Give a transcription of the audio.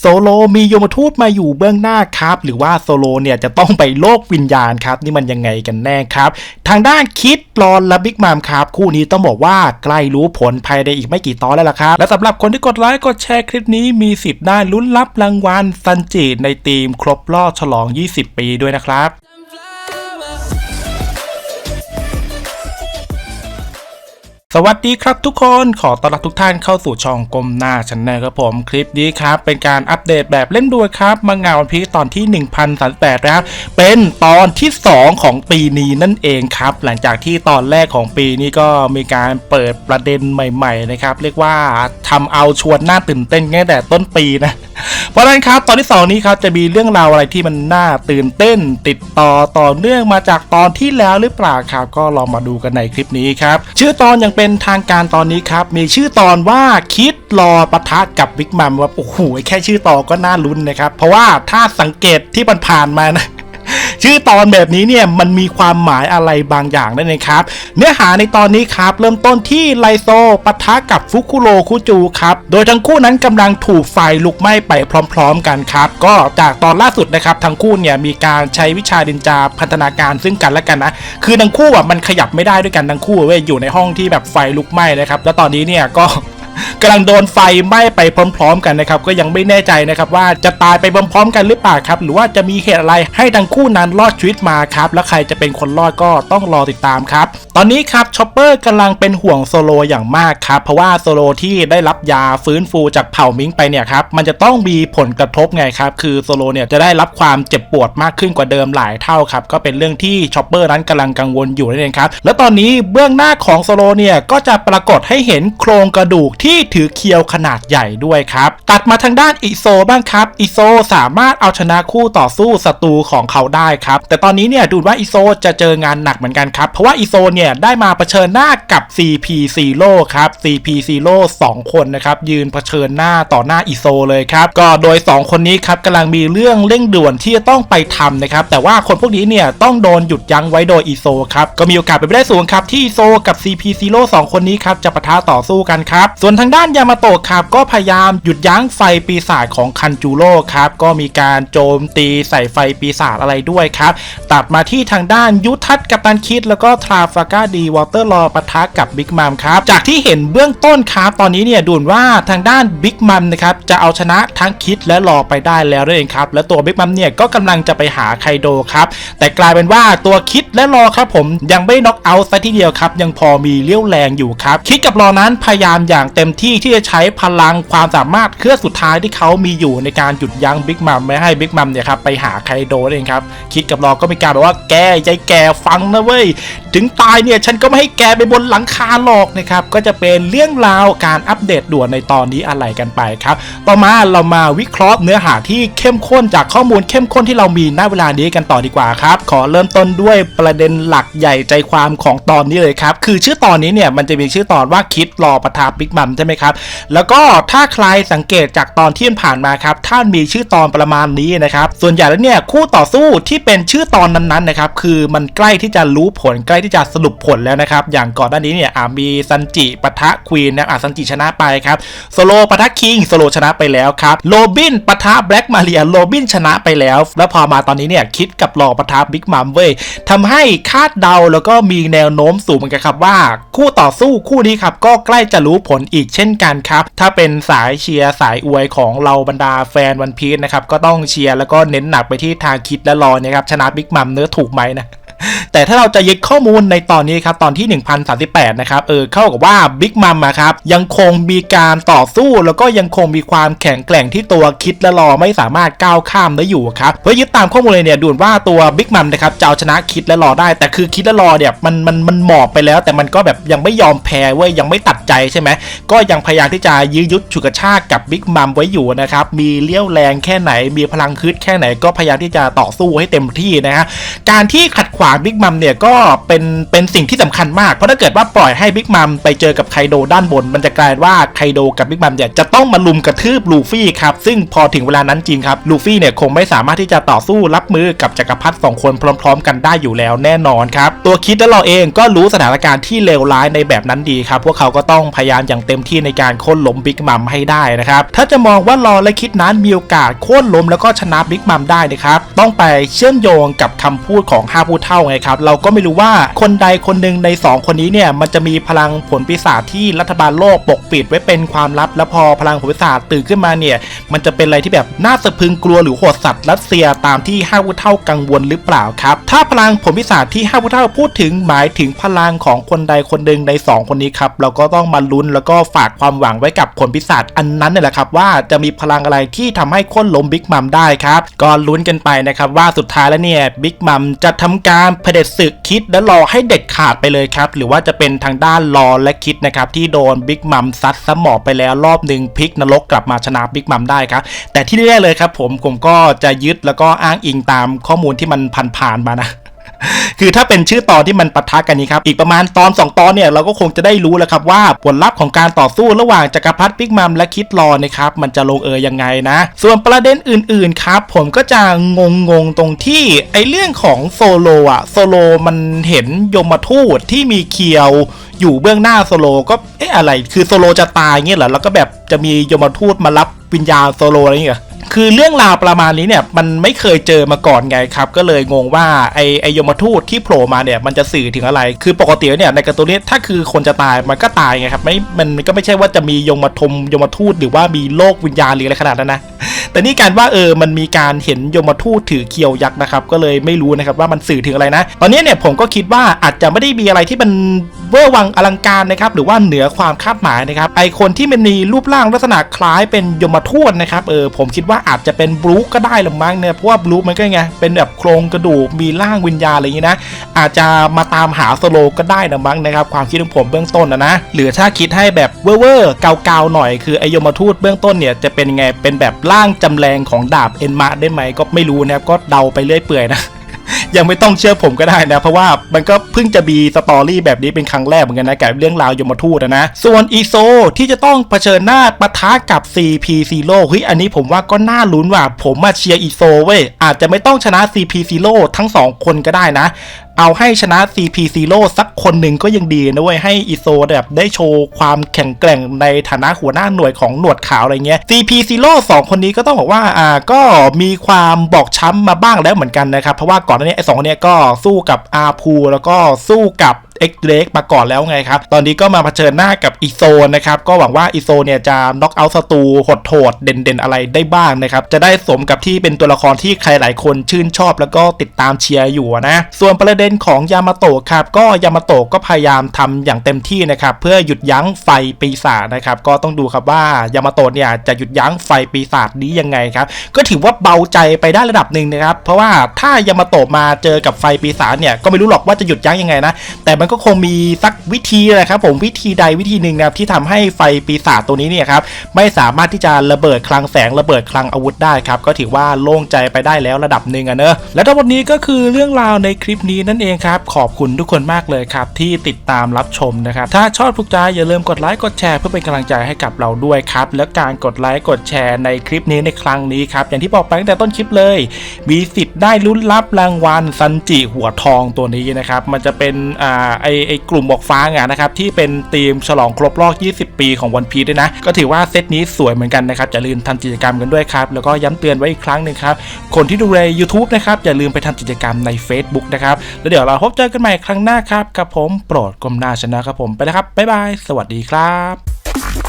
โซโลมีโยมทูตมาอยู่เบื้องหน้าครับ หรือว่าโซโลเนี่ยจะต้องไปโลกวิญญาณครับ นี่มันยังไงกันแน่ครับ ทางด้านคิดรอนและบิ๊กมามครับ คู่นี้ต้องบอกว่าใกล้รู้ผลภายในอีกไม่กี่ตอนแล้วล่ะครับ และสำหรับคนที่กดไลค์กดแชร์คลิปนี้มีสิทธิ์ได้ลุ้นรับรางวัลซันจิในทีมครบรอบฉลอง 20 ปีด้วยนะครับ สวัสดีครับทุกคนขอต้อนรับทุกท่านเข้าสู่ช่องกลมหน้าชันแนลครับผมคลิปนี้ครับ เป็นการอัปเดตแบบเล่นด้วยครับมังงะวันพีตอนที่ 1038นะครับเป็นตอนที่ 2 ของปีนี้นั่นเองครับ หลังจากที่ตอนแรกของปีนี้ก็มีการเปิดประเด็นใหม่ ๆ นะครับ เรียกว่าทำเอาชวนน่าตื่นเต้นตั้งแต่ต้นปีนะ เพราะนั้นครับตอนที่ 2 นี้ครับจะมีเรื่องราวอะไรที่มันน่าตื่นเต้น ติดต่อต่อเนื่องมาจากตอนที่แล้วหรือเปล่าครับก็ลองมาดูกันในคลิปนี้ครับชื่อตอนยังเป็นทางการตอนนี้ครับมีชื่อตอนว่าคิดรอปะทะกับบิ๊กมัมว่าโอ้โหแค่ชื่อตอนก็น่าลุ้นนะครับเพราะว่าถ้าสังเกตที่มันผ่านมานะ ชื่อตอนแบบนี้เนี่ยมันมีความหมายอะไรบางอย่างนั่นเองครับ เนื้อหาในตอนนี้ครับ เริ่มต้นที่ไลโซปะทะกับฟุคุโรคุจูครับ โดยทั้งคู่นั้นกำลังถูกไฟลุกไหม้ไปพร้อม ๆ กันครับ ก็จากตอนล่าสุดนะครับทั้งคู่เนี่ยมีการใช้วิชาดินจาพัฒนาการซึ่งกันและกันนะคือทั้งคู่อะมันขยับไม่ได้ด้วยกันทั้งคู่เว้ยอยู่ในห้องที่แบบไฟลุกไหม้นะครับแล้วตอนนี้เนี่ยก็ กำลังโดนไฟไหม้ไปพร้อม ๆ กันนะครับก็ยังไม่แน่ใจนะครับว่าจะตายไปพร้อมๆกันหรือเปล่าครับหรือว่าจะมีเหตุอะไรให้ทั้งคู่นั้นรอดชีวิตมาครับแล้วใครจะเป็นคนรอดก็ต้องรอติดตามครับตอนนี้ครับชอปเปอร์กำลังเป็นห่วงโซโลอย่างมากครับเพราะว่าโซโลที่ได้รับยาฟื้นฟูจากเผ่ามิงไปเนี่ยครับมันจะต้องมีผลกระทบไงครับคือโซโลเนี่ยจะได้รับความเจ็บปวดมากขึ้นกว่าเดิมหลายเท่าครับก็เป็นเรื่องที่ชอปเปอร์นั้นกำลังกังวลอยู่นั่นเองครับแล้วตอนนี้เบื้องหน้าของโซโลเนี่ยก็จะปรากฏให้เห็นโครงกระดูกที่นี่ถือเคียวขนาดใหญ่ด้วยครับ ตัดมาทางด้านอิโซบ้างครับอิโซสามารถเอาชนะคู่ต่อสู้ศัตรูของเขาได้ครับ แต่ตอนนี้เนี่ยดูว่าอิโซจะเจองานหนักเหมือนกันครับ เพราะว่าอิโซเนี่ยได้มาเผชิญหน้ากับ CP Zero ครับ CP Zero 2คนนะครับ ยืนเผชิญหน้าต่อหน้าอิโซเลยครับ ก็โดย 2 คนนี้ครับกำลังมีเรื่องเร่งด่วนที่จะต้องไปทำนะครับ แต่ว่าคนพวกนี้เนี่ยต้องโดนหยุดยั้งไว้โดยอิโซครับ ก็มีโอกาสเป็นไปได้สูงครับที่อิโซกับ CP Zero 2คนนี้ครับจะปะทะต่อสู้กันครับ ส่วนทางด้านยามาโตะครับก็พยายามหยุดยั้งไฟปีศาจของคันจูโร่ครับก็มีการโจมตีใส่ไฟปีศาจอะไรด้วยครับ ตัดมาที่ทางด้านยุทธัตกับตันคิด แล้วก็ทราฟาก้าดีวอเตอร์ลอปะทะกับบิ๊กมัมครับจากที่เห็นเบื้องต้นครับตอนนี้เนี่ยดูนว่าทางด้านบิ๊กมัมนะครับจะเอาชนะทั้งคิดและรอไปได้แล้วนั่นเองครับ และตัวบิ๊กมัมเนี่ยก็กำลังจะไปหาไคโดครับ แต่กลายเป็นว่าตัวคิดและรอครับผมยังไม่น็อกเอาท์ซะทีเดียวครับยังพอมีเลี้ยวแรงอยู่ครับคิดกับรอนั้นพยายามอย่างเต็มที่ที่จะใช้พลังความสามารถเครื่องสุดท้ายที่เขามีอยู่ในการหยุดยั้งบิ๊กมัมไม่ให้บิ๊กมัมเนี่ยครับไปหาไคโดนั่เองครับคิดกับรอก็มีการบอกว่าแกใจแกฟังนะเว้ยถึงตายเนี่ยฉันก็ไม่ให้แกไปบนหลังคาหรอกนะครับก็จะเป็นเรื่องราวการอัปเดตด่วนในตอนนี้อะไรกันไปครับต่อมาเรามาวิเคราะห์เนื้อหาที่เข้มข้นจากข้อมูลเข้มข้นที่เรามีณเวลานี้กันต่อดีกว่าครับ ขอเริ่มต้นด้วยประเด็นหลักใหญ่ใจความของตอนนี้เลยครับคือชื่อตอนนี้เนี่ยมันจะมีชื่อตอนว่าคิดรอประทาบิ๊กมัมใช่ไหมครับแล้วก็ถ้าใครสังเกตจากตอนที่ผ่านมาครับถ้านมีชื่อตอนประมาณนี้นะครับส่วนใหญ่แล้วเนี่ยคู่ต่อสู้ที่เป็นชื่อตอนนั้นๆนะครับคือมันใกล้ที่จะรู้ผลใกล้ที่จะสรุปผลแล้วนะครับ อย่างก่อนหน้านี้เนี่ยอามีซันจิปะทะควีนนะอ่าซันจิชนะไปครับโซโลปะทะคิงโซโลชนะไปแล้วครับโรบินปะทะแบล็กมาเรียโรบินชนะไปแล้ว แล้วพอมาตอนนี้เนี่ยคิดกับรอปะทะบิ๊กมัมเว้ยทำให้คาดเดาแล้วก็มีแนวโน้มสูงเหมือนกันครับว่า คู่ต่อสู้คู่นี้ครับก็ใกล้จะรู้ผลอีกเช่นกันครับ ถ้าเป็นสายเชียร์สายอวยของเราบรรดาแฟนวันพีชนะครับก็ต้องเชียร์แล้วก็เน้นหนักไปที่ทางคิดและรอเนี่ยครับชนะบิ๊กมัมเนื้อถูกไหมนะ แต่ถ้าเราจะยึดข้อมูลในตอนนี้ครับตอนที่ 1038 นะครับเออเข้ากับว่าบิ๊กมัมครับยังคงมีการต่อสู้แล้วก็ยังคงมีความแข็งแกร่งที่ตัวคิดและรอไม่สามารถก้าวข้ามได้อยู่ครับเพื่อยึดตามข้อมูลเลยเนี่ยดูว่าตัวบิ๊กมัมนะครับจะเอาชนะคิดและรอได้ แต่คือคิดและรอเนี่ยมันมันมันหมอบไปแล้ว แต่มันก็แบบยังไม่ยอมแพ้เว้ยยังไม่ตัดใจใช่ไหมก็ยังพยายามที่จะยื้อยุดฉุกกระชากกับบิ๊กมัมไว้อยู่นะครับมีเลี้ยวแรงแค่ไหน มีพลังคืดแค่ไหนก็พยายามที่จะต่อสู้ให้เต็มที่นะฮะการที่ขัดขวางบิ๊กมัมเนี่ยก็เป็นเป็นสิ่งที่สำคัญมาก เพราะถ้าเกิดว่าปล่อยให้บิ๊กมัมไปเจอกับไคโดด้านบน มันจะกลายว่าไคโดกับบิ๊กมัมเนี่ยจะต้องมาลุมกระทืบลูฟี่ครับ ซึ่งพอถึงเวลานั้นจริงครับลูฟี่เนี่ยคงไม่สามารถที่จะต่อสู้รับมือกับจักรพรรดิสองคนพร้อม ๆ กันได้อยู่แล้วแน่นอนครับตัวคิดและเราเองก็รู้สถานการณ์ที่เลวร้ายในแบบนั้นดีครับพวกเขาก็ต้องพยายามอย่างเต็มที่ในการโค่นล้มบิ๊กมัมให้ได้นะครับถ้าจะมองว่ารอและคิดนั้นมีโอกาสโค่นล้มแล้วก็ชนะบิ๊กมัมได้นะครับต้องไปเชื่อมโยงกับคำพูดของห้าผู้เท่าไงครับเราก็ไม่รู้ว่าคนใดคนหนึ่งใน 2 คนนี้เนี่ยมันจะมีพลังผลปีศาจที่รัฐบาลโลกปกปิดไว้เป็นความลับ แล้วพอพลังผลปีศาจตื่นขึ้นมาเนี่ยมันจะเป็นอะไรที่แบบน่าสะพึงกลัวหรือโหดสัตว์รัสเซียตามที่ห้าผู้เท่ากังวลหรือเปล่าครับถ้าพลังผลปีศาจที่ห้าผู้เท่าพูดถึงหมายถึงพลังของคนใดคนหนึ่งใน 2 คนนี้ครับเราก็ต้องมาลุ้นแล้วก็ฝากความหวังไว้กับผลปีศาจอันนั้นเนี่ยแหละครับว่าจะมีพลังอะไรที่ทำให้ค้นล้มบิ๊กมัมได้ครับก็ลุ้นกันไปนะครับว่าสุดท้ายแล้วเนี่ยบิ๊กมัมจะทำการการเผด็จศึกคิดและรอให้เด็ดขาดไปเลยครับ หรือว่าจะเป็นทางด้านรอและคิดนะครับที่โดนบิ๊กมัมซัดสมอไปแล้วรอบหนึ่งพลิกนรกกลับมาชนะบิ๊กมัมได้ครับ แต่ที่แน่เลยครับผมผมก็จะยึดแล้วก็อ้างอิงตามข้อมูลที่มันผ่านๆมานะ คือถ้าเป็นชื่อตอนที่มันปะทะกันนี้ครับ อีกประมาณตอน 2 ตอนเนี่ยเราก็คงจะได้รู้แล้วครับว่าผลลัพธ์ของการต่อสู้ระหว่างจักรพรรดิบิ๊กมัมและคิดรอนะครับมันจะลงเอยยังไงนะ ส่วนประเด็นอื่นๆครับ ผมก็จะงงงๆตรงที่ไอเรื่องของโซโลอะโซโลมันเห็นยมทูตที่มีเคียวอยู่เบื้องหน้าโซโลก็เอ๊ะอะไร คือโซโลจะตายเงี้ยเหรอแล้วก็แบบจะมียมทูตมารับวิญญาณโซโลอะไรเงี้ย คือเรื่องราวประมาณนี้เนี่ยมันไม่เคยเจอมาก่อนไงครับ ก็เลยงงว่าไอไอยมทูตที่โผล่มาเนี่ยมันจะสื่อถึงอะไร คือปกติเนี่ยในการ์ตูนนี้ถ้าคือคนจะตายมันก็ตายไงครับไม่มันมันก็ไม่ใช่ว่าจะมียมทมยมทูตหรือว่ามีโลกวิญญาณหรืออะไรขนาดนั้นนะ แต่นี่การว่าเออมันมีการเห็นยมทูตถือเคียวยักษ์นะครับ ก็เลยไม่รู้นะครับว่ามันสื่อถึงอะไรนะ ตอนนี้เนี่ยผมก็คิดว่าอาจจะไม่ได้มีอะไรที่มันเวอร์วังอลังการนะครับหรือว่าเหนือความคาดหมายนะครับไอคนที่มันมีรูปร่างลักษณะคล้ายเป็นยมทูตนะครับเออผมคิดว่าอาจจะเป็นบลูก็ได้หรือมั้งเนี่ยเพราะว่าบลูมันก็ไงเป็นแบบโครงกระดูกมีร่างวิญญาณอะไรอย่างนี้นะอาจจะมาตามหาโซโลก็ได้นะมั้งนะครับความคิดของผมเบื้องต้นนะนะหรือถ้าคิดให้แบบเวอร์ๆเกาๆหน่อยคือไอยมทูตเบื้องต้นเนี่ยจะเป็นไงเป็นแบบร่างจำแรงของดาบเอ็นมาได้ไหมก็ไม่รู้นะครับก็เดาไปเรื่อยเปื่อยนะ ยังไม่ต้องเชื่อผมก็ได้นะ เพราะว่ามันก็เพิ่งจะมีสตอรี่แบบนี้เป็นครั้งแรกเหมือนกันนะกับเรื่องราวยมทูตนะ ส่วนอีโซที่จะต้องเผชิญหน้าปะทะกับ CP Zero เฮ้ยอันนี้ผมว่าก็น่าลุ้นว่ะผมมาเชียร์อีโซเว้ยอาจจะไม่ต้องชนะ CP Zero ทั้งสองคนก็ได้นะ เอาให้ชนะ CP Zero สักคนหนึ่งก็ยังดีนะเว้ยให้อิโซแบบได้โชว์ความแข็งแกร่งในฐานะหัวหน้าหน่วยของหนวดขาวอะไรเงี้ย CP Zero สองคนนี้ก็ต้องบอกว่าอ่าก็มีความบอกช้ำมาบ้างแล้วเหมือนกันนะครับ เพราะว่าก่อนหน้านี้ไอ้สองคนนี้ก็สู้กับอาพูแล้วก็สู้กับ เอ็กเล็กมาก่อนแล้วไงครับ ตอนนี้ก็มาเผชิญหน้ากับอีโซนะครับ ก็หวังว่าอีโซเนี่ยจะน็อกเอาท์ศัตรูหดโถดเด่นๆ อะไรได้บ้างนะครับ จะได้สมกับที่เป็นตัวละครที่ใครหลายคนชื่นชอบแล้วก็ติดตามเชียร์อยู่นะ ส่วนประเด็นของยามาโตะครับ ก็ยามาโตะก็พยายามทำอย่างเต็มที่นะครับ เพื่อหยุดยั้งไฟปีศาจนะครับ ก็ต้องดูครับว่ายามาโตะเนี่ยจะหยุดยั้งไฟปีศาจนี้ยังไงครับ ก็ถือว่าเบาใจไปได้ระดับหนึ่งนะครับ เพราะว่าถ้ายามาโตะมาเจอกับไฟปีศาจเนี่ย ก็ไม่รู้หรอกว่าจะหยุดยั้งยังไงนะ แต่มันก็คงมีสักวิธีแหละครับผมวิธีใดวิธีหนึ่งนะครับที่ทำให้ไฟปีศาจตัวนี้เนี่ยครับไม่สามารถที่จะระเบิดคลังแสงระเบิดคลังอาวุธได้ครับก็ถือว่าโล่งใจไปได้แล้วระดับหนึ่งอะเนอะและทั้งหมดนี้ก็คือเรื่องราวในคลิปนี้นั่นเองครับขอบคุณทุกคนมากเลยครับที่ติดตามรับชมนะครับถ้าชอบถูกใจอย่าลืมกดไลค์กดแชร์เพื่อเป็นกำลังใจให้กับเราด้วยครับและการกดไลค์กดแชร์ในคลิปนี้ในครั้งนี้ครับอย่างที่บอกไปตั้งแต่ต้นคลิปเลย มีสิทธิ์ได้ลุ้นรับรางวัลซันจิหัวทองตัวนี้นะครับมันจะเป็นอ่าไอไอกลุ่มบอกฟ้าไงนะครับที่เป็นธีมฉลองครบรอบ 20 ปีของวันพีด้วยนะ ก็ถือว่าเซตนี้สวยเหมือนกันนะครับอย่าลืมทำกิจกรรมกันด้วยครับ แล้วก็ย้ำเตือนไว้อีกครั้งหนึ่งครับ คนที่ดูใน YouTube นะครับ อย่าลืมไปทำกิจกรรมใน Facebook นะครับ แล้วเดี๋ยวเราพบเจอกันใหม่ครั้งหน้าครับกับผมโปรดกลมหน้าชนะครับผมไปแล้วครับบ๊ายบายสวัสดีครับ